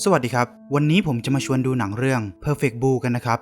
สวัสดีครับ วันนี้ผมจะมาชวนดูหนังเรื่อง Perfect Blue กันนะครับ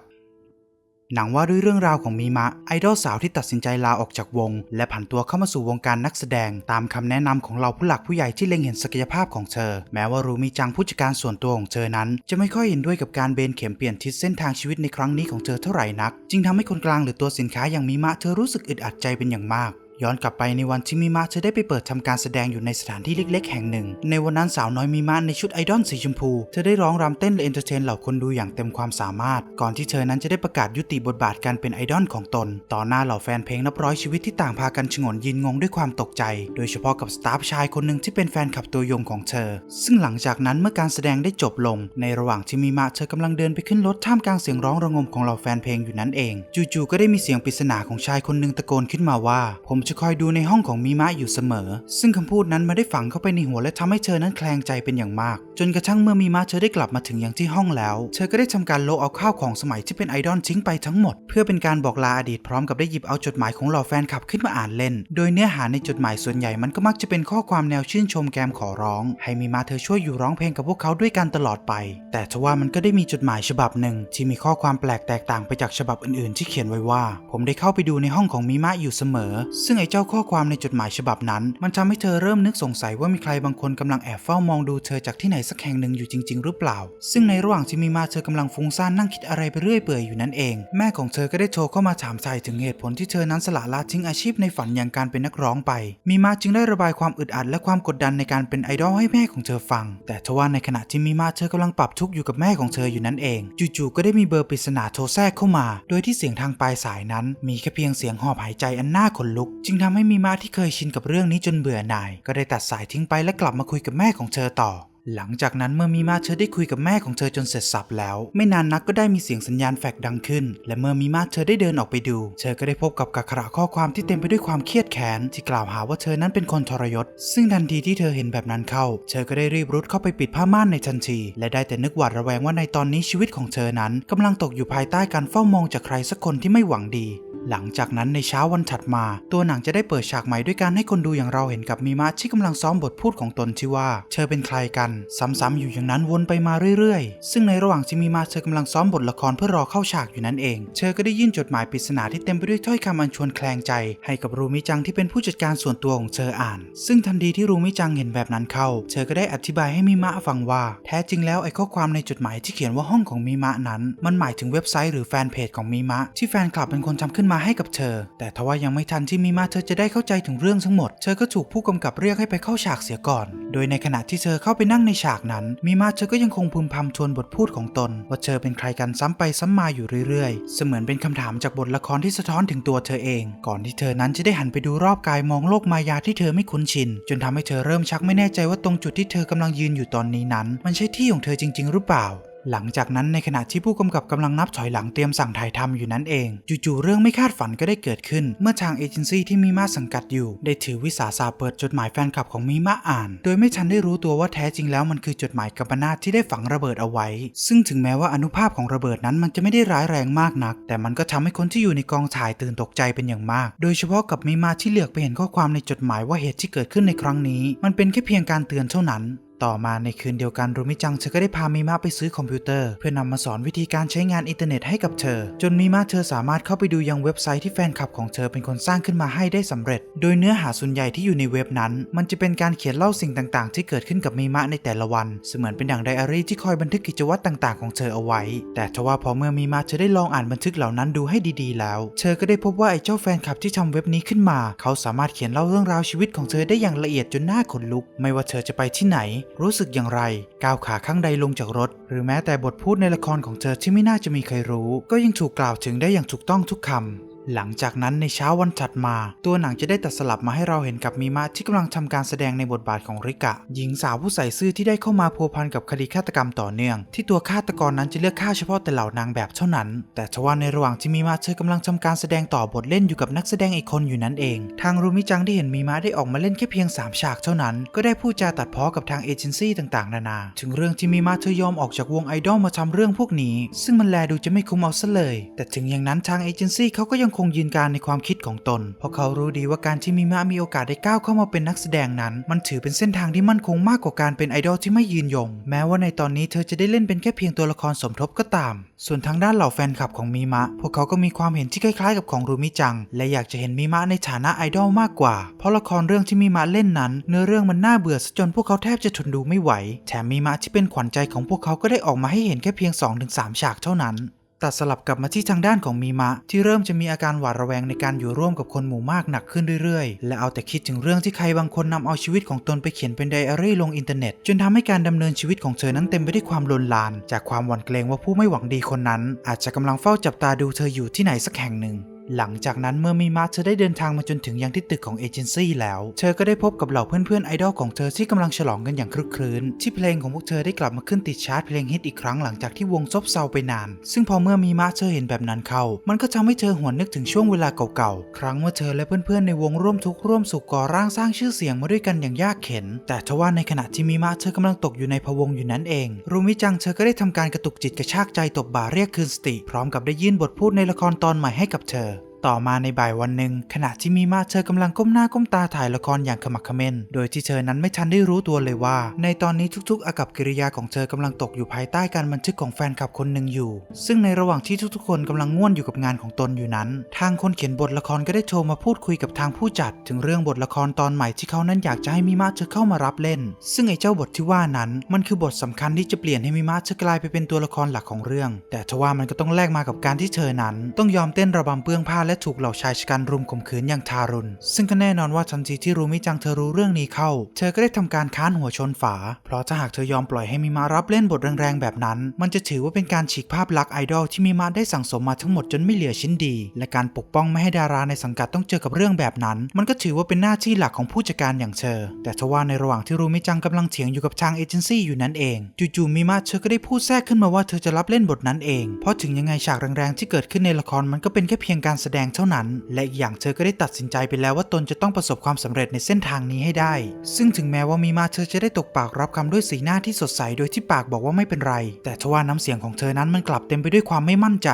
หนังว่าด้วยเรื่องราวของมีมะไอดอลสาวที่ตัดสินใจลาออกจากวง และผันตัวเข้ามาสู่วงการนักแสดง ตามคำแนะนำของเราผู้หลักผู้ใหญ่ที่เล็งเห็นศักยภาพของเธอ แม้ว่ารูมิจังผู้จัดการส่วนตัวของเธอนั้น จะไม่ค่อยเห็นด้วยกับการเบนเข็มเปลี่ยนทิศเส้นทางชีวิตในครั้งนี้ของเธอเท่าไหร่นัก จึงทำให้คนกลางหรือตัวสินค้าอย่างมีมะเธอรู้สึกอึดอัดใจเป็นอย่างมาก ย้อนกลับไปในวันที่มิมะเธอได้ไปเปิดทำการแสดงอยู่ในสถานที่เล็ก ๆ แห่งหนึ่ง ในวันนั้นสาวน้อยมิมะในชุดไอดอลสีชมพู เธอได้ร้องรำเต้นและเอนเตอร์เทนเหล่าคนดูอย่างเต็มความสามารถ ก่อนที่เธอนั้นจะได้ประกาศยุติบทบาทการเป็นไอดอลของตน ต่อหน้าเหล่าแฟนเพลงนับร้อยชีวิตที่ต่างพากันชงนยินงงด้วยความตกใจ โดยเฉพาะกับสตาฟชายคนหนึ่งที่เป็นแฟนคลับตัวยงของเธอ ซึ่งหลังจากนั้นเมื่อการแสดงได้จบลง ในระหว่างที่มิมะเธอกำลังเดินไปขึ้นรถท่ามกลางเสียงร้องระงมของเหล่าแฟนเพลงอยู่นั้นเอง จู่ๆก็ได้มีเสียงปริศนาของชายคนหนึ่งตะโกนขึ้นมาว่าผมจะคอยดูในห้องของมิมะอยู่เสมอ ซึ่งคำพูดนั้นมาได้ฝังเข้าไปในหัวและทำให้เธอนั้นแคลงใจเป็นอย่างมาก จนกระทั่งเมื่อมิมะเธอได้กลับมาถึงอยังที่ห้องแล้ว เธอก็ได้ทำการโลเอาข้าวของสมัยที่เป็นไอดอลทิ้งไปทั้งหมด เพื่อเป็นการบอกลาอดีตพร้อมกับได้หยิบเอาจดหมายของเหล่าแฟนคลับขึ้นมาอ่านเล่น โดยเนื้อหาในจดหมายส่วนใหญ่มันก็มักจะเป็นข้อความแนวชื่นชมแกมขอร้อง ให้มิมะเธอช่วยอยู่ร้องเพลงกับพวกเขาด้วยกันตลอดไป แต่ทว่ามันก็ได้มีจดหมายฉบับหนึ่งที่มีข้อความแปลกแตกต่างไปจากฉบับอื่นๆ ที่เขียนไว้ว่า ผมได้เข้าไปดูในห้องของมิมะอยู่เสมอ ซึ่งไอ้เจ้าข้อความในจดหมายฉบับนั้น มันทำให้เธอเริ่มนึกสงสัยว่ามีใครบางคนกำลังแอบเฝ้ามองดูเธอจากที่ไหนสักแห่งหนึ่งอยู่จริง ๆ หรือเปล่า ซึ่งในระหว่างที่มิมะเธอกำลังฟุ้งซ่านนั่งคิดอะไรไปเรื่อยเปื่อยอยู่นั่นเอง แม่ของเธอก็ได้โทรเข้ามาถามไถ่ถึงเหตุผลที่เธอนั้นสละละทิ้งอาชีพในฝันอย่างการเป็นนักร้องไปมิมะจึงได้ระบายความอึดอัดและความกดดันในการเป็นไอดอลให้แม่ของเธอฟัง แต่ทว่าในขณะที่มิมะเธอกำลังปรับทุกข์อยู่กับแม่ของเธออยู่นั่นเอง จู่ๆก็ได้มีเบอร์ปริศนาโทรแทรกเข้ามา โดยที่เสียงทางปลายสายนั้น มีแค่เพียงเสียงหอบหายใจอันน่าขนลุก จึงทำให้มิมะที่เคยชินกับเรื่องนี้จนเบื่อหน่าย ก็ได้ตัดสายทิ้งไปและกลับมาคุยกับแม่ของเธอต่อ หลังจากนั้นเมื่อมีมาเธอได้คุยกับแม่ของเธอจนเสร็จสับแล้ว ไม่นานนักก็ได้มีเสียงสัญญาณแฟกซ์ดังขึ้น และเมื่อมีมาเธอได้เดินออกไปดู เธอก็ได้พบกับกักขระข้อความที่เต็มไปด้วยความเครียดแค้นที่กล่าวหาว่าเธอนั้นเป็นคนทรยศ ซึ่งทันทีที่เธอเห็นแบบนั้นเข้า เธอก็ได้รีบรุดเข้าไปปิดผ้าม่านในทันที และได้แต่นึกหวาดระแวงว่าในตอนนี้ชีวิตของเธอนั้นกำลังตกอยู่ภายใต้การเฝ้ามองจากใครสักคนที่ไม่หวังดี หลังจากนั้นในเช้าวันถัดมา ตัวหนังจะได้เปิดฉากใหม่ด้วยการให้คนดูอย่างเราเห็นกับมีมะที่กำลังซ้อมบทพูดของตนที่ว่า เธอเป็นใครกัน ซ้ำๆอยู่อย่างนั้นวนไปมาเรื่อยๆ ซึ่งในระหว่างที่มีมาเธอกำลังซ้อมบทละครเพื่อรอเข้าฉากอยู่นั่นเอง เธอก็ได้ยื่นจดหมายปริศนาที่เต็มไปด้วยถ้อยคำอันชวนแคลงใจ ให้กับรูมิจังที่เป็นผู้จัดการส่วนตัวของเธออ่าน ซึ่งทันทีที่รูมิจังเห็นแบบนั้นเข้า เธอก็ได้อธิบายให้มิมะฟังว่า แท้จริงแล้วไอ้ข้อความในจดหมายที่เขียนว่าห้องของมิมะนั้น มันหมายถึงเว็บไซต์หรือแฟนเพจของมิมะที่แฟนคลับเป็นคนทำขึ้นมาให้กับเธอ แต่ทว่ายังไม่ทันที่มิมะเธอจะได้เข้าใจถึงเรื่องทั้งหมด เธอก็ถูกผู้กำกับเรียกให้ไปเข้าฉากเสียก่อน โดยในขณะที่เธอเข้าไปนั่งในฉากนั้นมิมะเธอก็ยังคงพึมพำทวนบทพูดของตน ว่าเธอเป็นใครกันซ้ำไปซ้ำมาอยู่เรื่อยๆ เสมือนเป็นคำถามจากบทละครที่สะท้อนถึงตัวเธอเอง ก่อนที่เธอนั้นจะได้หันไปดูรอบกายมองโลกมายาที่เธอไม่คุ้นชิน จนทำให้เธอเริ่มชักไม่แน่ใจว่าตรงจุดที่เธอกำลังยืนอยู่ตอนนี้นั้น มันใช่ที่ของเธอจริง ๆ หรือเปล่า หลังจากนั้นในขณะที่ผู้กำกับกำลังนับถอยหลังเตรียมสั่งถ่ายทำอยู่นั้นเอง จู่ๆเรื่องไม่คาดฝันก็ได้เกิดขึ้น เมื่อทางเอเจนซี่ที่มีมาสังกัดอยู่ ได้ถือวิสาสะเปิดจดหมายแฟนคลับของมีมาอ่าน โดยไม่ทันได้รู้ตัวว่าแท้จริงแล้วมันคือจดหมายกัมปนาตที่ได้ฝังระเบิดเอาไว้ ซึ่งถึงแม้ว่าอนุภาพของระเบิดนั้นมันจะไม่ได้ร้ายแรงมากนัก แต่มันก็ทำให้คนที่อยู่ในกองถ่ายตื่นตกใจเป็นอย่างมาก โดยเฉพาะกับมีมาที่เหลือกไปเห็นข้อความในจดหมายว่าเหตุที่เกิดขึ้นในครั้งนี้ มันเป็นแค่เพียงการเตือนเท่านั้น ต่อมาในคืนเดียวกันรูมิจังเธอก็ได้พามีมาไปซื้อคอมพิวเตอร์ เพื่อนำมาสอนวิธีการใช้งานอินเทอร์เน็ตให้กับเธอ จนมีมาเธอสามารถเข้าไปดูยังเว็บไซต์ที่แฟนคลับของเธอเป็นคนสร้างขึ้นมาให้ได้สำเร็จ โดยเนื้อหาส่วนใหญ่ที่อยู่ในเว็บนั้น มันจะเป็นการเขียนเล่าสิ่งต่างๆ ที่เกิดขึ้นกับมีมาในแต่ละวัน เสมือนเป็นดั่งไดอารี่ที่คอยบันทึกกิจวัตรต่างๆ ของเธอเอาไว้ แต่ทว่าพอเมื่อมีมาเธอได้ลองอ่านบันทึกเหล่านั้นดูให้ดีๆ แล้ว เธอก็ได้พบว่าไอ้เจ้าแฟนคลับที่ทำเว็บนี้ขึ้นมา เขาสามารถเขียนเล่าเรื่องราวชีวิตของเธอได้อย่างละเอียดจนน่าขนลุก ไม่ว่าเธอจะไปที่ไหนรู้สึกอย่างไรก้าวขาข้างใดลงจากรถ หรือแม้แต่บทพูดในละครของเธอที่ไม่น่าจะมีใครรู้ ก็ยังถูกกล่าวถึงได้อย่างถูกต้องทุกคำ หลังจากนั้นในเช้าวันถัดมา ตัวหนังจะได้ตัดสลับมาให้เราเห็นกับมีมะที่กำลังทำการแสดงในบทบาทของริกะ หญิงสาวผู้ใส่ซื่อที่ได้เข้ามาพัวพันกับคดีฆาตกรรมต่อเนื่อง ที่ตัวฆาตกรนั้นจะเลือกฆ่าเฉพาะแต่เหล่านางแบบเท่านั้น แต่ทว่าในระหว่างที่มีมะเธอกำลังทำการแสดงต่อบทเล่นอยู่กับนักแสดงอีกคนอยู่นั้นเอง ทางรูมิจังได้เห็นมีมะได้ออกมาเล่นแค่เพียงสามฉากเท่านั้น ก็ได้พูดจาตัดพ้อกับทางเอเจนซี่ต่างๆ นานา ถึงเรื่องที่มีมะเธอยอมออกจากวงไอดอลมาทำเรื่องพวกนี้ ซึ่งมันแลดูจะไม่คุ้มเอาซะเลย แต่ถึงอย่างนั้นทางเอเจนซี่เขาก็ยังยังคงยืนการในความคิดของตน เพราะเขารู้ดีว่าการที่มีมะมีโอกาสได้ก้าวเข้ามาเป็นนักแสดงนั้น มันถือเป็นเส้นทางที่มั่นคงมากกว่าการเป็นไอดอลที่ไม่ยืนยง แม้ว่าในตอนนี้เธอจะได้เล่นเป็นแค่เพียงตัวละครสมทบก็ตาม ส่วนทางด้านเหล่าแฟนคลับของมีมะ พวกเขาก็มีความเห็นที่คล้ายๆ กับของรูมิจัง และอยากจะเห็นมีมะในฐานะไอดอลมากกว่า เพราะละครเรื่องที่มีมะเล่นนั้น เนื้อเรื่องมันน่าเบื่อซะจนพวกเขาแทบจะทนดูไม่ไหว แถมมีมะที่เป็นขวัญใจของพวกเขาก็ได้ออกมาให้เห็นแค่เพียง 2-3 ฉากเท่านั้น ตัดสลับกลับมาที่ทางด้านของมีมะ ที่เริ่มจะมีอาการหวาดระแวงในการอยู่ร่วมกับคนหมู่มากหนักขึ้นเรื่อยๆ และเอาแต่คิดถึงเรื่องที่ใครบางคนนำเอาชีวิตของตนไปเขียนเป็นไดอารี่ลงอินเทอร์เน็ต จนทำให้การดำเนินชีวิตของเธอนั้นเต็มไปด้วยความลนลาน จากความหวั่นเกรงว่าผู้ไม่หวังดีคนนั้น อาจจะกำลังเฝ้าจับตาดูเธออยู่ที่ไหนสักแห่งหนึ่ง หลังจากนั้นเมื่อมีมาเธอได้เดินทางมาจนถึงยังที่ตึกของเอเจนซี่แล้ว เธอก็ได้พบกับเหล่าเพื่อนๆไอดอลของเธอที่กำลังฉลองกันอย่างครึกครื้น ที่เพลงของพวกเธอได้กลับมาขึ้นติดชาร์ตเพลงฮิตอีกครั้งหลังจากที่วงซบเซาไปนาน ซึ่งพอเมื่อมีมาเธอเห็นแบบนั้นเข้า มันก็ทำให้เธอหวนนึกถึงช่วงเวลาเก่าๆ ครั้งเมื่อเธอและเพื่อนๆในวงร่วมทุกข์ร่วมสุขก่อร่างสร้างชื่อเสียงมาด้วยกันอย่างยากเข็น แต่ทว่าในขณะที่มีมาเธอกำลังตกอยู่ในพวงอยู่นั้นเอง รูมิจังเธอก็ได้ทำการกระตุกจิตกระชากใจตบบ่าเรียกคืนสติ พร้อมกับได้ยื่นบทพูดในละครตอนใหม่ให้กับเธอ ต่อมาในบ่ายวันหนึ่งขณะที่มีมาเธอกำลังก้มหน้าก้มตาถ่ายละครอย่างขมักขม้น โดยที่เธอนั้นไม่ทันได้รู้ตัวเลยว่า ในตอนนี้ทุกๆอากับกิริยาของเธอกำลังตกอยู่ภายใต้การบันทึกของแฟนคลับคนหนึ่งอยู่ ซึ่งในระหว่างที่ทุกๆ คนกำลังง่วนอยู่กับงานของตนอยู่นั้น ทางคนเขียนบทละครก็ได้โทรมาพูดคุยกับทางผู้จัด ถึงเรื่องบทละครตอนใหม่ที่เขานั้นอยากจะให้มีมาเธอเข้ามารับเล่น ซึ่งไอ้เจ้าบทที่ว่านั้นมันคือบทสำคัญที่จะเปลี่ยนให้มีมาเธอกลายไปเป็นตัวละครหลักของเรื่อง แต่ทว่ามันก็ต้องแลกมากับการที่เธอนั้น ต้องยอมเต้นระบำเปื้องผ้าและถูกเหล่าชายชะกันรุมข่มขืนอย่างทารุณ ซึ่งก็แน่นอนว่าทันทีที่รู้มิจังเธอรู้เรื่องนี้เข้า เธอก็ได้ทำการค้านหัวชนฝา เพราะถ้าหากเธอยอมปล่อยให้มีมารับเล่นบทแรงๆแบบนั้น มันจะถือว่าเป็นการฉีกภาพลักษณ์ไอดอลที่มีมาได้สั่งสมมาทั้งหมดจนไม่เหลือชิ้นดี และการปกป้องไม่ให้ดาราในสังกัดต้องเจอกับเรื่องแบบนั้น มันก็ถือว่าเป็นหน้าที่หลักของผู้จัดการอย่างเธอ แต่ทว่าในระหว่างที่รูมิจังกำลังเถียงอยู่กับทางเอเจนซี่อยู่นั้นเอง จู่ๆมีมาเธอก็ได้พูดแทรกขึ้นมาว่าเธอจะรับเล่นบทนั้นเอง เพราะถึงยังไงฉากแรงๆที่เกิดขึ้นในละครมันก็เป็นแค่เพียงการแสดงเท่านั้น และอีกอย่างเธอก็ได้ตัดสินใจไปแล้วว่าตนจะต้องประสบความสำเร็จในเส้นทางนี้ให้ได้ ซึ่งถึงแม้ว่ามีมาเธอจะได้ตกปากรับคำด้วยสีหน้าที่สดใสโดยที่ปากบอกว่าไม่เป็นไร แต่ทว่าน้ำเสียงของเธอนั้นมันกลับเต็มไปด้วยความไม่มั่นใจ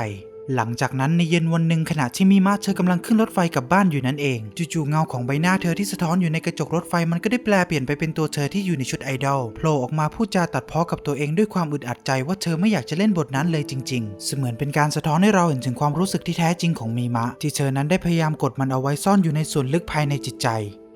หลังจากนั้นในเย็นวันหนึ่งขณะที่มีมาเธอกำลังขึ้นรถไฟกลับบ้านอยู่นั่นเอง จู่ๆเงาของใบหน้าเธอที่สะท้อนอยู่ในกระจกรถไฟมันก็ได้แปลเปลี่ยนไปเป็นตัวเธอที่อยู่ในชุดไอดอลโผล่ออกมาพูดจาตัดพ้อกับตัวเองด้วยความอึดอัดใจว่าเธอไม่อยากจะเล่นบทนั้นเลยจริง ๆ เสมือนเป็นการสะท้อนให้เราเห็นถึงความรู้สึกที่แท้จริงของมีมะ ที่เธอนั้นได้พยายามกดมันเอาไว้ซ่อนอยู่ในส่วนลึกภายในจิตใจ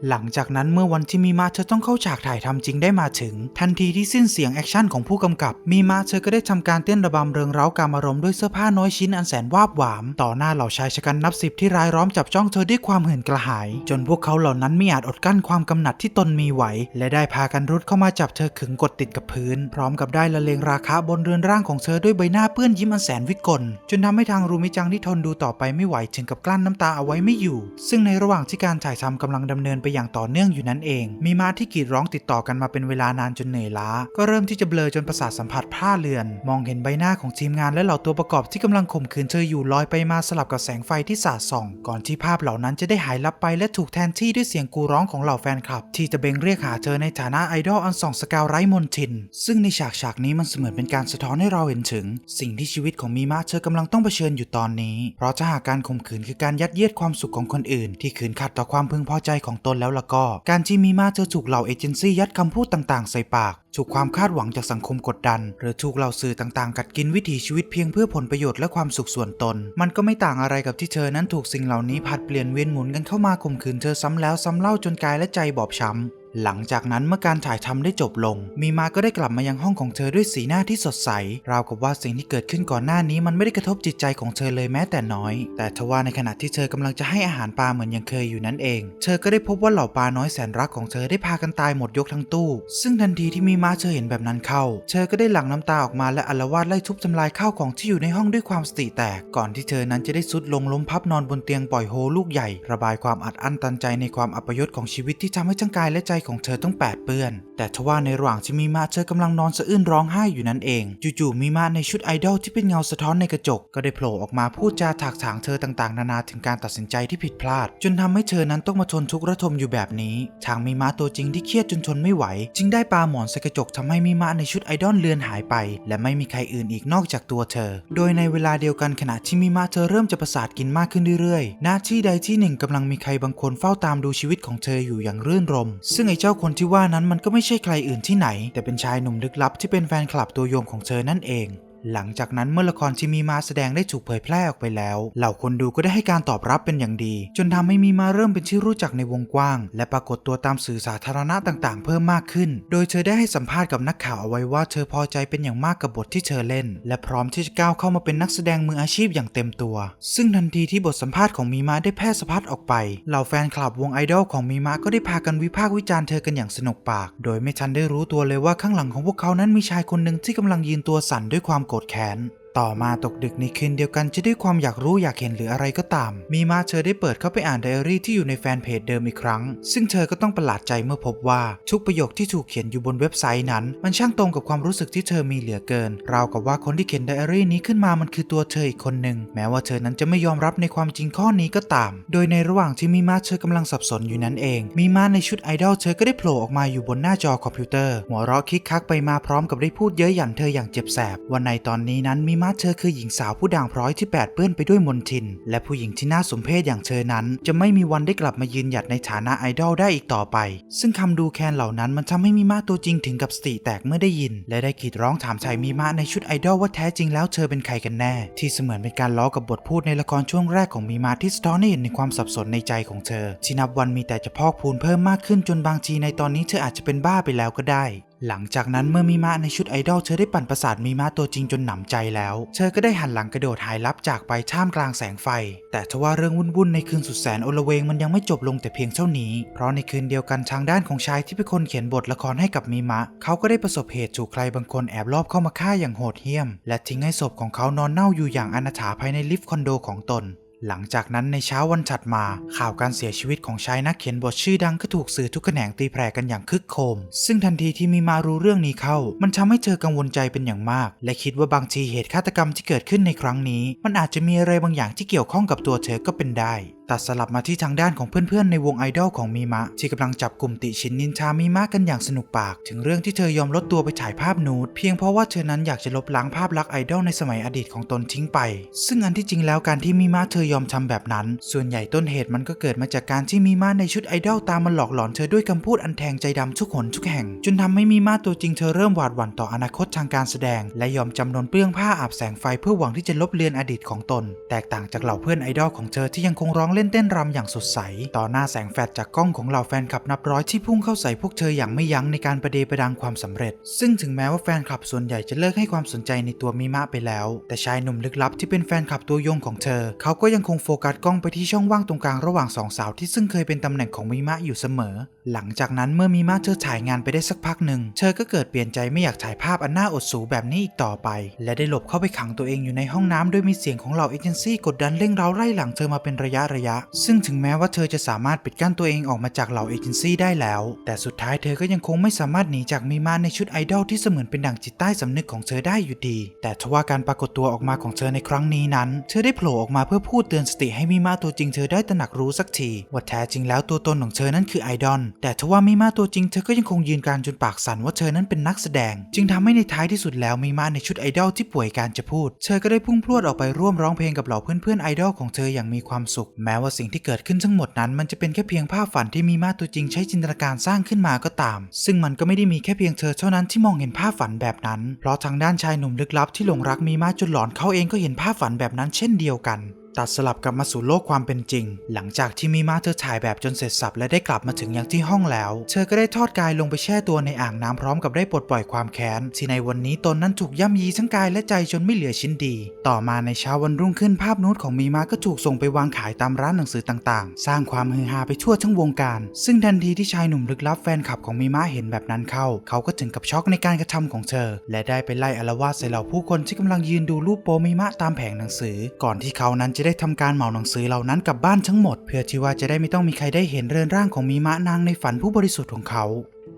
หลังจากนั้นเมื่อวันที่มีมาเธอต้องเข้าฉากถ่ายทำจริงได้มาถึง ทันทีที่สิ้นเสียงแอคชั่นของผู้กำกับ มีมาเธอก็ได้ทำการเต้นระบำเริงเร้าการอารมณ์ด้วยเสื้อผ้าน้อยชิ้นอันแสนวาบหวาม ต่อหน้าเหล่าชายชะกันนับสิบที่รายล้อมจับจ้องเธอด้วยความหื่นกระหาย จนพวกเขาเหล่านั้นไม่อาจอดกั้นความกำหนัดที่ตนมีไหว และได้พากันรุดเข้ามาจับเธอขึงกดติดกับพื้น พร้อมกับได้ละเลงราคะบนเรือนร่างของเธอด้วยใบหน้าเปื้อนยิ้มอันแสนวิกลจนทำให้ทางรูมิจังที่ทนดูต่อไปไม่ไหวถึงกับกลั้นน้ำตาเอาไว้ไม่อยู่ ซึ่งในระหว่างที่การถ่ายทำกำลังดำเนินไปอย่างต่อเนื่องอยู่นั่นเอง มีมาที่กรีดร้องติดต่อกันมาเป็นเวลานานจนเหนื่อยล้า ก็เริ่มที่จะเบลอจนประสาทสัมผัสพร่าเลือน มองเห็นใบหน้าของทีมงานและเหล่าตัวประกอบที่กำลังข่มขืนเธออยู่ลอยไปมาสลับกับแสงไฟที่สาดส่อง ก่อนที่ภาพเหล่านั้นจะได้หายลับไปและถูกแทนที่ด้วยเสียงกูร้องของเหล่าแฟนคลับ ที่จะเบ่งเรียกหาเธอในฐานะไอดอลอันส่องสกาวไร้มนทิน ซึ่งในฉากฉากนี้มันเสมือนเป็นการสะท้อนให้เราเห็นถึง สิ่งที่ชีวิตของมีมาเธอกำลังต้องเผชิญอยู่ตอนนี้ เพราะถ้าหากการข่มขืนคือการยัดเยียดความสุขของคนอื่น ที่ขืนขัดต่อความพึงพอใจของตนแล้วละก็ การที่มีมาเธอถูกเหล่าเอเจนซี่ยัดคำพูดต่างๆ ใส่ปาก ถูกความคาดหวังจากสังคมกดดัน หรือถูกเหล่าสื่อต่างๆ กัดกินวิถีชีวิตเพียงเพื่อผลประโยชน์และความสุขส่วนตน มันก็ไม่ต่างอะไรกับที่เธอนั้นถูกสิ่งเหล่านี้ผัดเปลี่ยนเวียนหมุนกันเข้ามาข่มขืนเธอซ้ำแล้วซ้ำเล่าจนกายและใจบอบช้ำ หลังจากนั้นเมื่อการถ่ายทำได้จบลง มีมาก็ได้กลับมายังห้องของเธอด้วยสีหน้าที่สดใส ราวกับว่าสิ่งที่เกิดขึ้นก่อนหน้านี้มันไม่ได้กระทบจิตใจของเธอเลยแม้แต่น้อย แต่ทว่าในขณะที่เธอกำลังจะให้อาหารปลาเหมือนยังเคยอยู่นั่นเอง เธอก็ได้พบว่าเหล่าปลาน้อยแสนรักของเธอได้พากันตายหมดยกทั้งตู้ ซึ่งทันทีที่มีมาเธอเห็นแบบนั้นเข้า เธอก็ได้หลั่งน้ำตาออกมาและอารวาสไล่ทุบทำลายข้าวของที่อยู่ในห้องด้วยความสติแตก ก่อนที่เธอนั้นจะได้สุดลงล้มพับนอนบนเตียงปล่อยโฮลูกใหญ่ ระบายความอัดอั้นตันใจในความอัปยศของชีวิตที่ทำให้ทั้งกายและใจของเธอต้องแปดเปื้อน แต่ทว่าในระหว่างที่มีมาเธอกำลังนอนสะอื้นร้องไห้อยู่นั้นเอง จู่ๆมีมาในชุดไอดอลที่เป็นเงาสะท้อนในกระจก ก็ได้โผล่ออกมาพูดจาถากถางเธอต่างๆ นานาถึงการตัดสินใจที่ผิดพลาด จนทำให้เธอนั้นต้องมาทนทุกข์ระทมอยู่แบบนี้ ทางมีมาตัวจริงที่เครียดจนทนไม่ไหว จึงได้ปาหมอนใส่กระจกทำให้มีมาในชุดไอดอลเลือนหายไป และไม่มีใครอื่นอีกนอกจากตัวเธอ โดยในเวลาเดียวกันขณะที่มีมาเธอเริ่มจะประสาทกินมากขึ้นเรื่อยๆ หน้าที่ใดที่หนึ่งกำลังมีใครบางคนเฝ้าตามดูชีวิตของเธออยู่อย่างรื่นรม ซึ่งไอ้เจ้าคนที่ว่านั้นมันก็ไม่ใช่ใครอื่นที่ไหน แต่เป็นชายหนุ่มลึกลับที่เป็นแฟนคลับตัวยงของเธอนั่นเอง หลังจากนั้นเมื่อละครที่มีมาแสดงได้ถูกเผยแพร่ออกไปแล้ว เหล่าคนดูก็ได้ให้การตอบรับเป็นอย่างดี จนทำให้มีมาเริ่มเป็นที่รู้จักในวงกว้าง และปรากฏตัวตามสื่อสาธารณะต่างๆ เพิ่มมากขึ้น โดยเธอได้ให้สัมภาษณ์กับนักข่าวเอาไว้ว่าเธอพอใจเป็นอย่างมากกับบทที่เธอเล่น และพร้อมที่จะก้าวเข้ามาเป็นนักแสดงมืออาชีพอย่างเต็มตัว ซึ่งทันทีที่บทสัมภาษณ์ของมีมาได้แพร่สะพัดออกไป เหล่าแฟนคลับวงไอดอลของมีมาก็ได้พากันวิพากษ์วิจารณ์เธอกันอย่างสนุกปาก โดยไม่ทันได้รู้ตัวเลยว่าข้างหลังของพวกเขานั้นมีชายคนหนึ่งที่กำลังยืนตัวสั่นด้วยความโกรธแค้น ต่อมาตกดึกในคืนเดียวกันจะด้วยความอยากรู้อยากเห็นหรืออะไรก็ตาม มีมาเธอได้เปิดเข้าไปอ่านไดอารี่ที่อยู่ในแฟนเพจเดิมอีกครั้ง ซึ่งเธอก็ต้องประหลาดใจเมื่อพบว่า ทุกประโยคที่ถูกเขียนอยู่บนเว็บไซต์นั้น มันช่างตรงกับความรู้สึกที่เธอมีเหลือเกิน ราวกับว่าคนที่เขียนไดอารี่นี้ขึ้นมามันคือตัวเธออีกคนหนึ่งแม้ว่าเธอนั้นจะไม่ยอมรับในความจริงข้อนี้ก็ตาม โดยในระหว่างที่มีมาเธอกำลังสับสนอยู่นั้นเอง มีมาในชุดไอดอลเธอก็ได้โผล่ออกมาอยู่บนหน้าจอคอมพิวเตอร์หัวเราะคิกคักไปมาพร้อมกับได้พูดเย้ยหยันเธออย่างเจ็บแสบว่าในตอนนี้นั้นมีมาเธอคือหญิงสาวผู้ด่างพร้อยที่แปดเปื้อนไปด้วยมนทิน และผู้หญิงที่น่าสมเพชอย่างเธอนั้น จะไม่มีวันได้กลับมายืนหยัดในฐานะไอดอลได้อีกต่อไป ซึ่งคำดูแคนเหล่านั้นมันทำให้มีมาตัวจริงถึงกับสติแตกเมื่อได้ยิน และได้กรีดร้องถามชายมีมาในชุดไอดอลว่าแท้จริงแล้วเธอเป็นใครกันแน่ ที่เสมือนเป็นการล้อกับบทพูดในละครช่วงแรกของมีมาที่สะท้อนให้เห็นในความสับสนในใจของเธอที่นับวันมีแต่จะพอกพูนเพิ่มมากขึ้นจนบางทีในตอนนี้เธออาจจะเป็นบ้าไปแล้วก็ได้ หลังจากนั้นเมื่อมีมาในชุดไอดอลเธอได้ปั่นประสาทมีมาตัวจริงจนหนำใจแล้ว เธอก็ได้หันหลังกระโดดหายลับจากไปท่ามกลางแสงไฟ แต่ทว่าเรื่องวุ่นๆในคืนสุดแสนโอลเวงมันยังไม่จบลงแต่เพียงเท่านี้ เพราะในคืนเดียวกันทางด้านของชายที่เป็นคนเขียนบทละครให้กับมีมะ เขาก็ได้ประสบเหตุถูกใครบางคนแอบลอบเข้ามาฆ่าอย่างโหดเหี้ยม และทิ้งให้ศพของเขานอนเน่าอยู่อย่างอนาถาภายในลิฟต์คอนโดของตน หลังจากนั้นในเช้าวันถัดมา ข่าวการเสียชีวิตของชายนักเขียนบทชื่อดังก็ถูกสื่อทุกแขนงตีแผ่กันอย่างคึกโคม ซึ่งทันทีที่มีมารู้เรื่องนี้เข้า มันทำให้เธอกังวลใจเป็นอย่างมาก และคิดว่าบางทีเหตุฆาตกรรมที่เกิดขึ้นในครั้งนี้ มันอาจจะมีอะไรบางอย่างที่เกี่ยวข้องกับตัวเธอก็เป็นได้ตัดสลับมาที่ทางด้านของเพื่อนๆ ในวงไอดอลของมีมะ ที่กำลังจับกลุ่มติชินนินชามีมะกันอย่างสนุกปาก ถึงเรื่องที่เธอยอมลดตัวไปถ่ายภาพนูดเพียงเพราะว่าเธอนั้นอยากจะลบล้างภาพลักษณ์ไอดอลในสมัยอดีตของตนทิ้งไป ซึ่งอันที่จริงแล้วการที่มีมะเธอยยอมทำแบบนั้น ส่วนใหญ่ต้นเหตุมันก็เกิดมาจากการที่มีมะในชุดไอดอลตามมาหลอกหลอนเธอด้วยคำพูดอันแทงใจดำทุกหนทุกแห่ง จนทำให้มีมะตัวจริงเธอเริ่มหวาดหวั่นต่ออนาคตทางการแสดง และยอมจำนนเปลื้องผ้าอาบแสงไฟเพื่อหวังที่จะลบเลือนอดีตของตน แตกต่างจากเหล่าเพื่อนไอดอลของเธอที่ยังคงร้องเล่นเต้นรำอย่างสดใส ต่อหน้าแสงแฟลชจากกล้องของเหล่าแฟนคลับนับร้อยที่พุ่งเข้าใส่พวกเธออย่างไม่ยั้งในการประเดประดังความสำเร็จ ซึ่งถึงแม้ว่าแฟนคลับส่วนใหญ่จะเลิกให้ความสนใจในตัวมิมะไปแล้ว แต่ชายหนุ่มลึกลับที่เป็นแฟนคลับตัวยงของเธอ เขาก็ยังคงโฟกัสกล้องไปที่ช่องว่างตรงกลางระหว่างสองสาวที่ซึ่งเคยเป็นตำแหน่งของมิมะอยู่เสมอ หลังจากนั้นเมื่อมิมะเธอถ่ายงานไปได้สักพักหนึ่ง เธอก็เกิดเปลี่ยนใจไม่อยากถ่ายภาพอันน่าอดสูแบบนี้อีกต่อไป และได้หลบเข้าไปขังตัวเองอยู่ในห้องน้ำโดยมีเสียงของเหล่าเอเจนซี่กดดันเร่งเร้าไล่หลังเธอมาเป็นระยะระยะ ซึ่งถึงแม้ว่าเธอจะสามารถปิดกั้นตัวเองออกมาจากเหล่าเอเจนซี่ได้แล้ว แต่สุดท้ายเธอก็ยังคงไม่สามารถหนีจากมีมาในชุดไอดอลที่เสมือนเป็นดั่งจิตใต้สำนึกของเธอได้อยู่ดี แต่ทว่าการปรากฏตัวออกมาของเธอในครั้งนี้นั้น เธอได้โผล่ออกมาเพื่อพูดเตือนสติให้มีมาตัวจริงเธอได้ตระหนักรู้สักทีว่าแท้จริงแล้วตัวตนของเธอนั้นคือไอดอลแต่ทว่ามีมาตัวจริงเธอก็ยังคงยืนการจนปากสั่นว่าเธอนั้นเป็นนักแสดง จึงทำให้ในท้ายที่สุดแล้วมีมาในชุดไอดอลที่ป่วยการจะพูด เธอก็ได้พุ่งพรวดออกไปร่วมร้องเพลงกับเหล่าเพื่อนๆไอดอลของเธออย่างมีความสุข แม้ว่าสิ่งที่เกิดขึ้นทั้งหมดนั้น มันจะเป็นแค่เพียงภาพฝันที่มีมาตัวจริงใช้จินตนาการสร้างขึ้นมาก็ตาม ซึ่งมันก็ไม่ได้มีแค่เพียงเธอเท่านั้นที่มองเห็นภาพฝันแบบนั้น เพราะทางด้านชายหนุ่มลึกลับที่หลงรักมีมาจนหลอนเขาเองก็เห็นภาพฝันแบบนั้นเช่นเดียวกัน ตัดสลับกลับมาสู่โลกความเป็นจริง หลังจากที่มีมาเธอถ่ายแบบจนเสร็จสับและได้กลับมาถึงยังที่ห้องแล้ว เธอก็ได้ทอดกายลงไปแช่ตัวในอ่างน้ำพร้อมกับได้ปลดปล่อยความแค้นที่ในวันนี้ตนนั้นถูกย่ำยีทั้งกายและใจจนไม่เหลือชิ้นดี ต่อมาในเช้าวันรุ่งขึ้นภาพนูดของมีมาก็ถูกส่งไปวางขายตามร้านหนังสือต่างๆ สร้างความฮือฮาไปทั่วทั้งวงการ ซึ่งทันทีที่ชายหนุ่มลึกลับแฟนคลับของมีมาเห็นแบบนั้นเข้า เขาก็ถึงกับช็อกในการกระทำของเธอ และได้ไปไล่อารวาสใส่เหล่าผู้คนที่กำลังยืนดูรูปโปมีมะตามแผงหนังสือ ก่อนที่เขานั้นจะจะได้ทำการเหมาหนังสือเหล่านั้นกลับบ้านทั้งหมด เพื่อที่ว่าจะได้ไม่ต้องมีใครได้เห็นเรือนร่างของมีมะนางในฝันผู้บริสุทธิ์ของเขา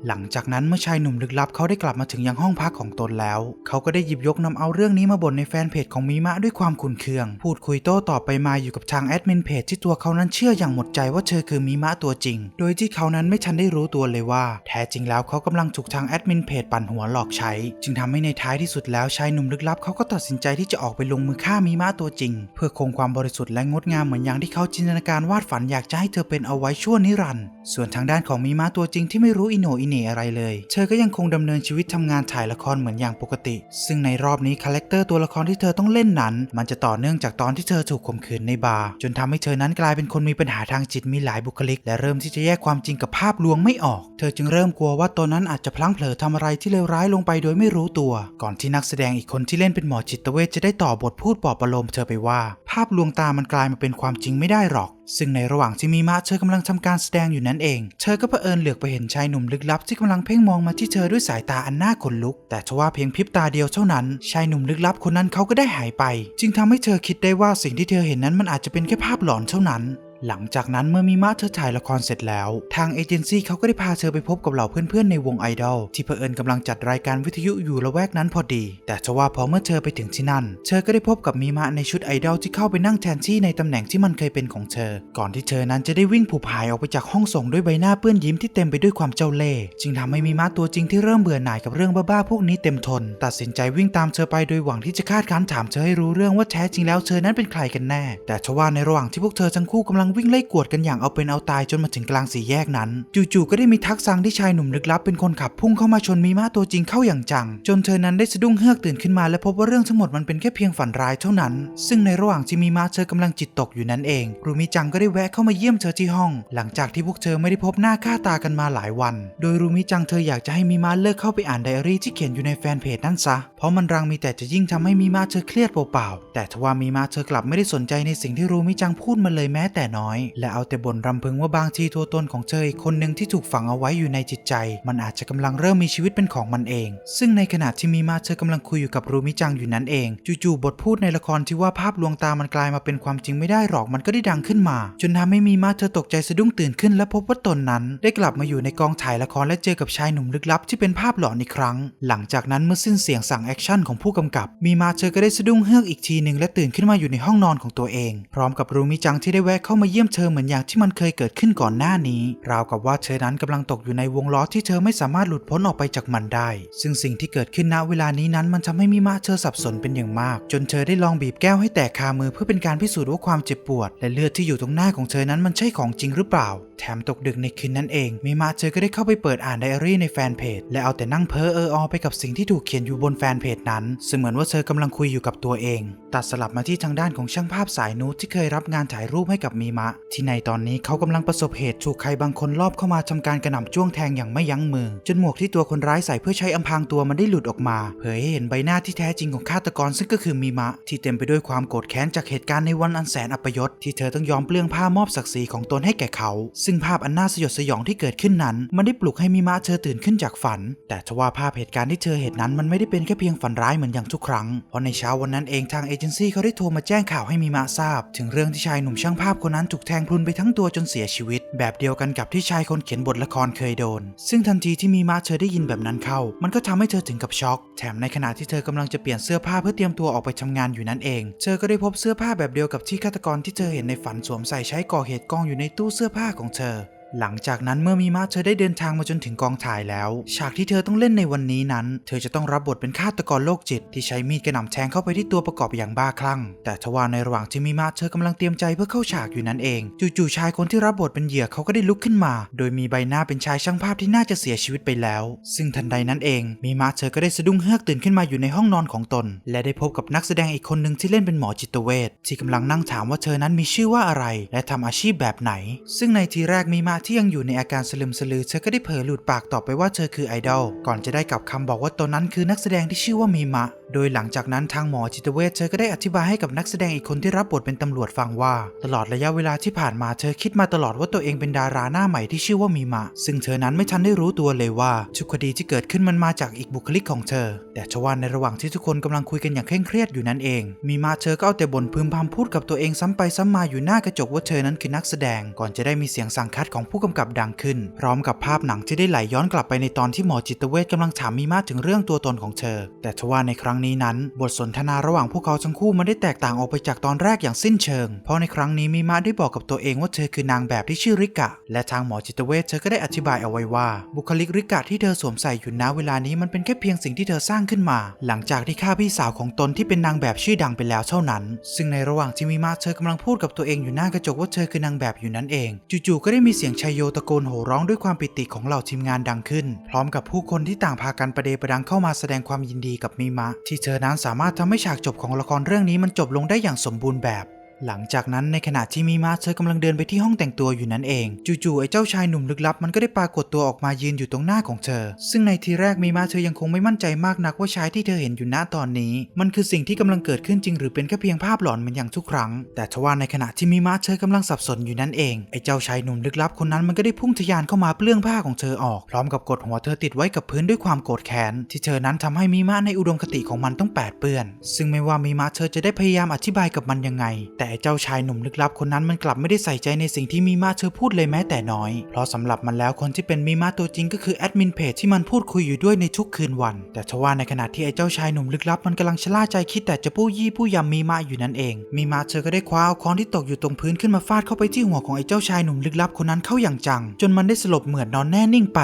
หลังจากนั้นเมื่อชายหนุ่มลึกลับเขาได้กลับมาถึงยังห้องพักของตนแล้ว เขาก็ได้หยิบยกนำเอาเรื่องนี้มาบ่นในแฟนเพจของมีมะด้วยความขุนเคือง พูดคุยโต้ตอบไปมาอยู่กับทางแอดมินเพจที่ตัวเขานั้นเชื่ออย่างหมดใจว่าเธอคือมีมะตัวจริง โดยที่เขานั้นไม่ทันได้รู้ตัวเลยว่า แท้จริงแล้วเขากำลังถูกทางแอดมินเพจปั่นหัวหลอกใช้ จึงทำให้ในท้ายที่สุดแล้วชายหนุ่มลึกลับเขาก็ตัดสินใจที่จะออกไปลงมือฆ่ามีมะตัวจริง เพื่อคงความบริสุทธิ์และงดงามเหมือนอย่างที่เขาจินตนาการวาดฝันอยากจะให้เธอเป็นเอาไว้ชั่วนิรันดร์ส่วนทางด้านของมีมะตัวจริงที่ไม่รู้อิโนอิเหน่อะไรเลย เธอก็ยังคงดำเนินชีวิตทำงานถ่ายละครเหมือนอย่างปกติ ซึ่งในรอบนี้คาแรคเตอร์ตัวละครที่เธอต้องเล่นนั้น มันจะต่อเนื่องจากตอนที่เธอถูกข่มขืนในบาร์จนทำให้เธอนั้นกลายเป็นคนมีปัญหาทางจิตมีหลายบุคลิก และเริ่มที่จะแยกความจริงกับภาพลวงไม่ออก เธอจึงเริ่มกลัวว่าตนนั้นอาจจะพลั้งเผลอทำอะไรที่เลวร้ายลงไปโดยไม่รู้ตัว ก่อนที่นักแสดงอีกคนที่เล่นเป็นหมอจิตเวชจะได้ต่อบทพูดปลอบประโลมเธอไปว่า ภาพลวงตามันกลายมาเป็นความจริงไม่ได้หรอกซึ่งในระหว่างที่มีมะเธอกำลังทำการแสดงอยู่นั้นเอง เธอก็เผอิญเหลือบไปเห็นชายหนุ่มลึกลับที่กำลังเพ่งมองมาที่เธอด้วยสายตาอันน่าขนลุก แต่ทว่าเพียงพริบตาเดียวเท่านั้น ชายหนุ่มลึกลับคนนั้นเขาก็ได้หายไป จึงทำให้เธอคิดได้ว่าสิ่งที่เธอเห็นนั้นมันอาจจะเป็นแค่ภาพหลอนเท่านั้น หลังจากนั้นเมื่อมีมะเธอถ่ายละครเสร็จแล้ว ทางเอเจนซี่เขาก็ได้พาเธอไปพบกับเหล่าเพื่อนๆในวงไอดอลที่เผอิญกำลังจัดรายการวิทยุอยู่ละแวกนั้นพอดี แต่ทว่าพอเมื่อเธอไปถึงที่นั่น เธอก็ได้พบกับมีมะในชุดไอดอลที่เข้าไปนั่งแทนที่ในตำแหน่งที่มันเคยเป็นของเธอ ก่อนที่เธอนั้นจะได้วิ่งผูกหายออกไปจากห้องส่งด้วยใบหน้าเปื้อนยิ้มที่เต็มไปด้วยความเจ้าเล่ห์จึงทำให้มีมะตัวจริงที่เริ่มเบื่อหน่ายกับเรื่องบ้าๆพวกนี้เต็มทน ตัดสินใจวิ่งตามเธอไปโดยหวังที่จะคาดคั้นถามเธอให้รู้เรื่องว่าแท้จริงแล้วเธอนั้นเป็นใครกันแน่ แต่ทว่าในระหว่างที่พวกเธอทั้งคู่กำลังวิ่งไล่กวดกันอย่างเอาเป็นเอาตายจนมาถึงกลางสี่แยกนั้น จู่ๆก็ได้มีทักษังที่ชายหนุ่มลึกลับเป็นคนขับพุ่งเข้ามาชนมีมาตัวจริงเข้าอย่างจัง จนเธอนั้นได้สะดุ้งเฮือกตื่นขึ้นมาและพบว่าเรื่องทั้งหมดมันเป็นแค่เพียงฝันร้ายเท่านั้น ซึ่งในระหว่างที่มีมาเธอกำลังจิตตกอยู่นั้นเองรูมิจังก็ได้แวะเข้ามาเยี่ยมเธอที่ห้อง หลังจากที่พวกเธอไม่ได้พบหน้าค่าตากันมาหลายวัน โดยรูมิจังเธออยากจะให้มีมาเลิกเข้าไปอ่านไดอารี่ที่เขียนอยู่ในแฟนเพจนั่นซะ เพราะมันรังมีแต่จะยิ่งทำให้มีมาเธอเครียดเปล่าๆแต่ทว่ามีมาเธอกลับไม่ได้สนใจในสิ่งที่รูมิจังพูดมาเลยแม้แต่น้อยและเอาแต่บ่นรำพึงว่าบางทีตัวตนของเธออีกคนหนึ่งที่ถูกฝังเอาไว้อยู่ในจิตใจ มันอาจจะกำลังเริ่มมีชีวิตเป็นของมันเอง ซึ่งในขณะที่มีมาเธอกำลังคุยอยู่กับรูมิจังอยู่นั้นเอง จู่ๆบทพูดในละครที่ว่าภาพลวงตามันกลายมาเป็นความจริงไม่ได้หรอกมันก็ได้ดังขึ้นมา จนทำให้มีมาเธอตกใจสะดุ้งตื่นขึ้นและพบว่าตนนั้น ได้กลับมาอยู่ในกองถ่ายละครและเจอกับชายหนุ่มลึกลับที่เป็นภาพหลอนอีกครั้ง หลังจากนั้นเมื่อสิ้นเสียงสั่งแอคชั่นของผู้กำกับ มีมาเธอก็ได้สะดุ้งเฮือกอีกทีหนึ่งและตื่นขึ้นมาอยู่ในห้องนอนของตัวเอง พร้อมกับรูมิจังที่ได้แวะเข้ามาเยี่ยมเธอเหมือนอย่างที่มันเคยเกิดขึ้นก่อนหน้านี้ ราวกับว่าเธอนั้นกำลังตกอยู่ในวงล้อที่เธอไม่สามารถหลุดพ้นออกไปจากมันได้ ซึ่งสิ่งที่เกิดขึ้นณเวลานี้นั้นมันทำให้มิมาเธอสับสนเป็นอย่างมาก จนเธอได้ลองบีบแก้วให้แตกคามือเพื่อเป็นการพิสูจน์ว่าความเจ็บปวด และเลือดที่อยู่ตรงหน้าของเธอนั้นมันใช่ของจริงหรือเปล่า แถมตกดึกในคืนนั้นเองมิมาเธอก็ได้เข้าไปเปิดอ่านไดอารี่ในแฟนเพจและเอาแต่นั่งเพ้อเอออไปกับสิ่งที่ถูกเขียนอยู่บนแฟนเพจนั้น เสมือนว่าเธอกำลังคุยอยู่กับตัวเอง ตัดสลับมาที่ทางด้านของช่างภาพสายนูที่เคยรับงานถ่ายรูปให้กับมีมะ ที่ในตอนนี้เขากำลังประสบเหตุถูกใครบางคนลอบเข้ามาทำการกระหน่ำจ้วงแทงอย่างไม่ยั้งมือ จนหมวกที่ตัวคนร้ายใส่เพื่อใช้อำพางตัวมันได้หลุดออกมา เผยให้เห็นใบหน้าที่แท้จริงของฆาตกรซึ่งก็คือมีมะ ที่เต็มไปด้วยความโกรธแค้นจากเหตุการณ์ในวันอันแสนอัปยศที่เธอต้องยอมเปลื้องผ้ามอบศักดิ์ศรีของตนให้แก่เขา ซึ่งภาพอันน่าสยดสยองที่เกิดขึ้นนั้น มันได้ปลุกให้มีมะเธอตื่นขึ้นจากฝัน แต่ทว่าภาพเหตุการณ์ที่เธอเห็นนั้นมันไม่ได้เป็นแค่เพียงฝันร้ายเหมือนอย่างทุกครั้งเพราะในเช้าวันนั้นเองทางเอเจนซี่เขาได้โทรมาแจ้งข่าวให้มีมะทราบ ถึงเรื่องที่ชายหนุ่มช่างภาพคนนั้นถูกแทงพลุนไปทั้งตัวจนเสียชีวิต แบบเดียวกันกับที่ชายคนเขียนบทละครเคยโดน ซึ่งทันทีที่มีมาเธอได้ยินแบบนั้นเข้า มันก็ทำให้เธอถึงกับช็อก แถมในขณะที่เธอกำลังจะเปลี่ยนเสื้อผ้าเพื่อเตรียมตัวออกไปทำงานอยู่นั่นเอง เธอก็ได้พบเสื้อผ้าแบบเดียวกับที่ฆาตกรที่เธอเห็นในฝันสวมใส่ใช้ก่อเหตุกองอยู่ในตู้เสื้อผ้าของเธอ หลังจากนั้นเมื่อมีมาเธอได้เดินทางมาจนถึงกองถ่ายแล้ว ฉากที่เธอต้องเล่นในวันนี้นั้น เธอจะต้องรับบทเป็นฆาตกรโรคจิต ที่ใช้มีดกระหน่ำแทงเข้าไปที่ตัวประกอบอย่างบ้าคลั่ง แต่ทว่าในระหว่างที่มีมาเธอกำลังเตรียมใจเพื่อเข้าฉากอยู่นั้นเอง จู่ๆชายคนที่รับบทเป็นเหยื่อเขาก็ได้ลุกขึ้นมา โดยมีใบหน้าเป็นชายช่างภาพที่น่าจะเสียชีวิตไปแล้ว ซึ่งทันใดนั้นเอง มีมาเธอก็ได้สะดุ้งเฮือกตื่นขึ้นมาอยู่ในห้องนอนของตน และได้พบกับนักแสดงอีกคนหนึ่งที่เล่นเป็นหมอจิตเวชที่กำลังนั่งถามว่าเธอนั้นมีชื่อว่าอะไร และทำอาชีพแบบไหน ซึ่งในทีแรกมีมาที่ยังอยู่ในอาการสลึมสลือ เธอก็ได้เผลอหลุดปากตอบไปว่าเธอคือไอดอล ก่อนจะได้กลับคำบอกว่าตนนั้นคือนักแสดงที่ชื่อว่ามีมะ โดยหลังจากนั้นทางหมอจิตเวชเธอก็ได้อธิบายให้กับนักแสดงอีกคนที่รับบทเป็นตำรวจฟังว่า ตลอดระยะเวลาที่ผ่านมาเธอคิดมาตลอดว่าตัวเองเป็นดาราหน้าใหม่ที่ชื่อว่ามีมะ ซึ่งเธอนั้นไม่ทันได้รู้ตัวเลยว่าทุกคดีที่เกิดขึ้นมันมาจากอีกบุคลิกของเธอ แต่ชว่าในระหว่างที่ทุกคนกำลังคุยกันอย่างเคร่งเครียดอยู่นั้นเอง มีมาเธอก็เอาแต่บ่นพึมพำพูดกับตัวเองซ้ำไปซ้ำมาอยู่หน้ากระจกว่าเธอนั้นคือนักแสดง ก่อนจะได้มีเสียงสั่งคัดของผู้กำกับดังขึ้น พร้อมกับภาพหนังที่ได้ไหลย้อนกลับไปในตอนที่หมอจิตเวชกำลังถามมีมาถึงเรื่องตัวตนของเธอ แต่ทว่าในครั้งนี้นั้น บทสนทนาระหว่างพวกเขาทั้งคู่มันได้แตกต่างออกไปจากตอนแรกอย่างสิ้นเชิง เพราะในครั้งนี้มีมาได้บอกกับตัวเองว่าเธอคือนางแบบที่ชื่อริกะ และทางหมอจิตเวชเธอก็ได้อธิบายเอาไว้ว่า บุคลิกริกะที่เธอสวมใส่อยู่ณเวลานี้มันเป็นแค่เพียงสิ่งที่เธอสร้างขึ้นมา หลังจากที่ฆ่าพี่สาวของตนที่เป็นนางแบบชื่อดังไปแล้วเท่านั้น ซึ่งในระหว่างที่มีมาเธอกำลังพูดกับตัวเองอยู่หน้ากระจกว่าเธอคือนางแบบอยู่นั่นเอง จู่ๆก็ได้มีเสียงชายโยตะโกนโห่ร้องด้วยความปิติของเหล่าทีมงานดังขึ้น พร้อมกับผู้คนที่ต่างพากันประเดประดังเข้ามาแสดงความยินดีกับมิมะ ที่เธอนั้นสามารถทำให้ฉากจบของละครเรื่องนี้มันจบลงได้อย่างสมบูรณ์แบบ หลังจากนั้นในขณะที่มีมาเธอกำลังเดินไปที่ห้องแต่งตัวอยู่นั่นเอง จู่ๆไอ้เจ้าชายหนุ่มลึกลับมันก็ได้ปรากฏตัวออกมายืนอยู่ตรงหน้าของเธอ ซึ่งในทีแรกมีมาเธอยังคงไม่มั่นใจมากนักว่าชายที่เธอเห็นอยู่ณตอนนี้ มันคือสิ่งที่กำลังเกิดขึ้นจริงหรือเป็นแค่เพียงภาพหลอนเหมือนอย่างทุกครั้ง แต่ทว่าในขณะที่มีมาเธอกำลังสับสนอยู่นั่นเองไอ้เจ้าชายหนุ่มลึกลับคนนั้นมันก็ได้พุ่งทะยานเข้ามาเปลื้องผ้าของเธอออก พร้อมกับกดหัวเธอติดไว้กับพื้นด้วยความโกรธแค้นที่เธอนั้นทำให้มีมาในอุดมคติของมันต้องแปดเปื้อน ซึ่งไม่ว่ามีมาเธอจะได้พยายามอธิบายกับมันยังไง แต่เจ้าชายหนุ่มลึกลับคนนั้นมันกลับไม่ได้ใส่ใจในสิ่งที่มีมาเธอพูดเลยแม้แต่น้อย เพราะสำหรับมันแล้วคนที่เป็นมีมาตัวจริงก็คือแอดมินเพจที่มันพูดคุยอยู่ด้วยในทุกคืนวัน แต่ทว่าในขณะที่ไอ้เจ้าชายหนุ่มลึกลับมันกำลังชะล่าใจคิดแต่จะปู้ยี่ปู้ยำมีมาอยู่นั่นเอง มีมาเธอก็ได้คว้าเอาค้อนที่ตกอยู่ตรงพื้นขึ้นมาฟาดเข้าไปที่หัวของไอ้เจ้าชายหนุ่มลึกลับคนนั้นเข้าอย่างจัง จนมันได้สลบเหมือดนอนแน่นิ่งไป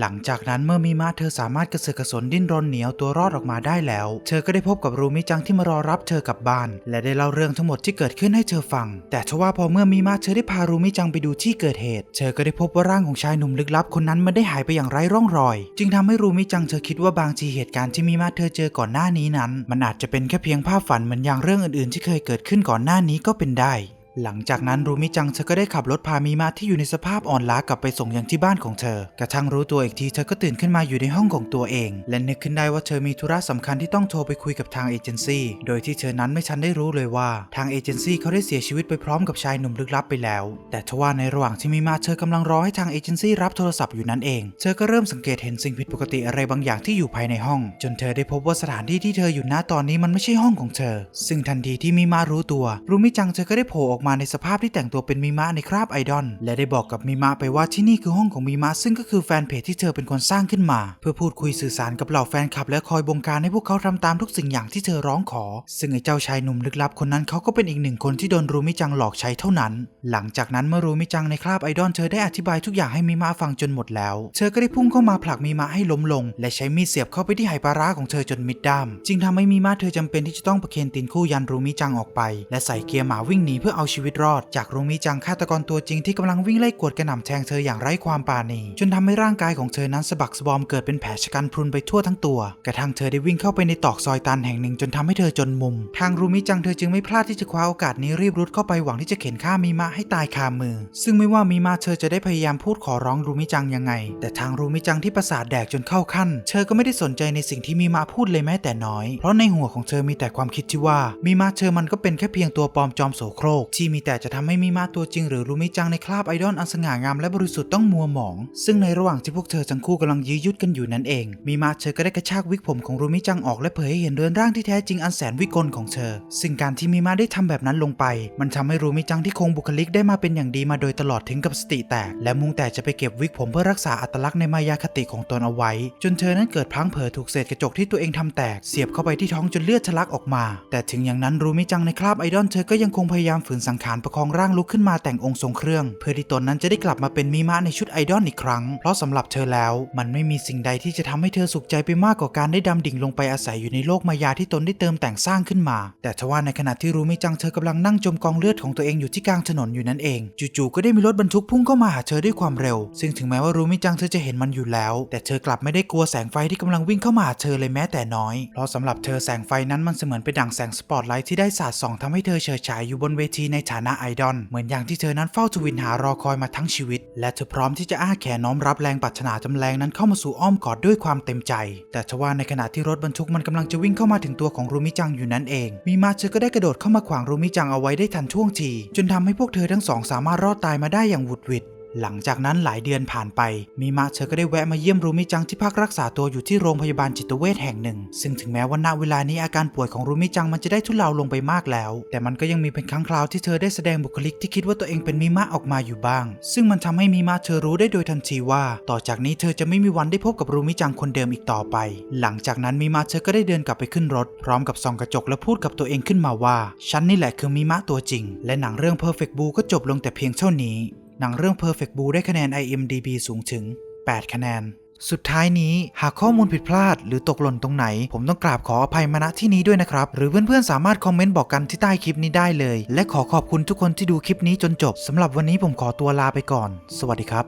หลังจากนั้นเมื่อมีมาเธอสามารถกระเสือกกระสนดิ้นรนเหนียวตัวรอดออกมาได้แล้ว เธอก็ได้พบกับรูมิจังที่มารอรับเธอกลับบ้าน และได้เล่าเรื่องทั้งหมดที่เกิดขึ้นให้เธอฟัง แต่ทว่าพอเมื่อมีมาเธอได้พารูมิจังไปดูที่เกิดเหตุ เธอก็ได้พบว่าร่างของชายหนุ่มลึกลับคนนั้นมันได้หายไปอย่างไร้ร่องรอย จึงทำให้รูมิจังเธอคิดว่าบางทีเหตุการณ์ที่มีมาเธอเจอก่อนหน้านี้นั้น มันอาจจะเป็นแค่เพียงภาพฝันเหมือนอย่างเรื่องอื่นๆ ที่เคยเกิดขึ้นก่อนหน้านี้ก็เป็นได้ หลังจากนั้นรูมิจังเธอก็ได้ขับรถพามีมาที่อยู่ในสภาพอ่อนล้ากลับไปส่งยังที่บ้านของเธอ กระทั่งรู้ตัวอีกทีเธอก็ตื่นขึ้นมาอยู่ในห้องของตัวเอง และนึกขึ้นได้ว่าเธอมีธุระสำคัญที่ต้องโทรไปคุยกับทางเอเจนซี่โดยที่เธอนั้นไม่ทันได้รู้เลยว่า ทางเอเจนซี่เขาได้เสียชีวิตไปพร้อมกับชายหนุ่มลึกลับไปแล้ว แต่ทว่าในระหว่างที่มีมาเธอกำลังรอให้ทางเอเจนซี่รับโทรศัพท์อยู่นั่นเอง เธอก็เริ่มสังเกตเห็นสิ่งผิดปกติอะไรบางอย่างที่อยู่ภายในห้อง จนเธอได้พบว่าสถานที่ที่เธออยู่ณตอนนี้มันไม่ใช่ห้องของเธอ ซึ่งทันทีที่มีมารู้ตัวรูมิจังเธอก็ได้โผล่ออกมาในสภาพที่แต่งตัวเป็นมีมะในคราบไอดอลและได้บอกกับมีมะไปว่าที่นี่คือห้องของมีมะซึ่งก็คือแฟนเพจที่เธอเป็นคนสร้างขึ้นมา เพื่อพูดคุยสื่อสารกับเหล่าแฟนคลับ และคอยบงการให้พวกเขาทำตามทุกสิ่งอย่างที่เธอร้องขอ ซึ่งไอ้เจ้าชายหนุ่มลึกลับคนนั้นเขาก็เป็นอีกหนึ่งคนที่โดนรูมิจังหลอกใช้เท่านั้น หลังจากนั้นเมื่อรูมิจังในคราบไอดอลเธอได้อธิบายทุกอย่างให้มีมะฟังจนหมดแล้ว เธอก็ได้พุ่งเข้ามาผลักมีมะให้ล้มลง และใช้มีดเสียบเข้าไปที่ไหปลาร้าของเธอจนมิดด้าม จึงทำให้มีมะเธอจำเป็นที่จะต้องประเคนตีนคู่ยันรูมิจังออกไป และใส่เกียร์หมาวิ่งหนีเพื่อเอาชีวิตรอด จากรูมิจังฆาตกรตัวจริงที่กำลังวิ่งไล่กวดกระหน่ำแทงเธออย่างไร้ความปราณี จนทำให้ร่างกายของเธอนั้นสะบักสะบอมเกิดเป็นแผลชะกันพรุนไปทั่วทั้งตัว กระทั่งเธอได้วิ่งเข้าไปในตอกซอยตันแห่งหนึ่งจนทำให้เธอจนมุม ทางรูมิจังเธอจึงไม่พลาดที่จะคว้าโอกาสนี้รีบรุดเข้าไปหวังที่จะเข็นฆ่ามีมะให้ตายคามือ ซึ่งไม่ว่ามีมะเธอจะได้พยายามพูดขอร้องรูมิจังยังไง แต่ทางรูมิจังที่ประสาทแดกจนเข้าขั้น เธอก็ไม่ได้สนใจในสิ่งที่มีมะพูดเลยแม้แต่น้อย เพราะในหัวของเธอมีแต่ความคิดที่ว่ามีมะเธอมันก็เป็นแค่เพียงตัวปลอมจอมโสโครกทที่มีแต่จะทำให้มีมะตัวจริงหรือรูมิจังในคราบไอดอลอันสง่างามและบริสุทธิ์ต้องมัวหมอง ซึ่งในระหว่างที่พวกเธอทั้งคู่กำลังยื้อยุดกันอยู่นั่นเองมีมาเธอก็ได้กระชากวิกผมของรูมิจังออกและเผยให้เห็นเรือนร่างที่แท้จริงอันแสนวิกลของเธอ ซึ่งการที่มีมาได้ทำแบบนั้นลงไป มันทำให้รูมิจังที่คงบุคลิกได้มาเป็นอย่างดีมาโดยตลอดถึงกับสติแตก และมุ่งแต่จะไปเก็บวิกผมเพื่อรักษาอัตลักษณ์ในมายาคติของตนเอาไว้ จนเธอนั้นเกิดพังเผลอถูกเศษกระจกที่ตัวเองทำแตก เสียบเข้าไปที่ท้องจนเลือดทะลักออกมา แต่ถึงอย่างนั้นรูมิจังในคราบไอดอลเธอก็ยังคงพยายามฝืนสังขารประคองร่างลุกขึ้นมาแต่งองค์ทรงเครื่อง เพื่อที่ตนนั้นจะได้กลับมาเป็นมีมะในชุดไอดอลอีกครั้ง เพราะสำหรับเธอแล้ว มันไม่มีสิ่งใดที่จะทำให้เธอสุขใจไปมากกว่าการได้ดำดิ่งลงไปอาศัยอยู่ในโลกมายาที่ตนได้เติมแต่งสร้างขึ้นมา แต่ทว่าในขณะที่รู้มิจังเธอกำลังนั่งจมกองเลือดของตัวเองอยู่ที่กลางถนนอยู่นั่นเอง จู่ๆก็ได้มีรถบรรทุกพุ่งเข้ามาหาเธอด้วยความเร็ว ซึ่งถึงแม้ว่ารู้มิจังเธอจะเห็นมันอยู่แล้ว แต่เธอกลับไม่ได้กลัวแสงไฟที่กำลังวิ่งเข้ามาหาเธอเลยแม้แต่น้อย เพราะสำหรับเธอแสงไฟนั้นมันเสมือนเป็นดั่งแสงสปอตไลท์ที่ได้สาดส่องทำให้เธอเฉิดฉายอยู่บนเวทีในฐานะไอดอลเหมือนอย่างที่เธอนั้นเฝ้าทวินหารอคอยมาทั้งชีวิต และเธอพร้อมที่จะอ้าแขนน้อมรับแรงปรารถนาจำแรงนั้นเข้ามาสู่อ้อมกอดด้วยความเต็มใจ แต่ทว่าในขณะที่รถบรรทุกมันกำลังจะวิ่งเข้ามาถึงตัวของรูมิจังอยู่นั้นเอง มีมาเธอก็ได้กระโดดเข้ามาขวางรูมิจังเอาไว้ได้ทันท่วงที จนทำให้พวกเธอทั้งสองสามารถรอดตายมาได้อย่างหวุดหวิด หลังจากนั้นหลายเดือนผ่านไปมีมะเธอก็ได้แวะมาเยี่ยมรูมิจังที่พักรักษาตัวอยู่ที่โรงพยาบาลจิตเวชแห่งหนึ่ง ซึ่งถึงแม้ว่าณเวลานี้อาการป่วยของรูมิจังมันจะได้ทุเลาลงไปมากแล้ว แต่มันก็ยังมีเป็นครั้งคราวที่เธอได้แสดงบุคลิกที่คิดว่าตัวเองเป็นมีมะออกมาอยู่บ้าง ซึ่งมันทำให้มีมะเธอรู้ได้โดยทันทีว่า ต่อจากนี้เธอจะไม่มีวันได้พบกับรูมิจังคนเดิมอีกต่อไป หลังจากนั้นมีมะเธอก็ได้เดินกลับไปขึ้นรถ พร้อมกับส่องกระจกและพูดกับตัวเองขึ้นมาว่าฉันนี่แหละคือมีมะตัวจริง และหนังเรื่อง Perfect Blue ก็จบลงแต่เพียงเท่านี้ หนังเรื่อง Perfect Blue ได้คะแนน IMDb สูงถึง 8 คะแนน สุดท้ายนี้หากข้อมูลผิดพลาด หรือตกหล่นตรงไหน ผมต้องกราบขออภัยมาณที่นี้ด้วยนะครับ หรือเพื่อนๆสามารถคอมเมนต์บอกกันที่ใต้คลิปนี้ได้เลย และขอขอบคุณทุกคนที่ดูคลิปนี้จนจบสำหรับวันนี้ผมขอตัวลาไปก่อน สวัสดีครับ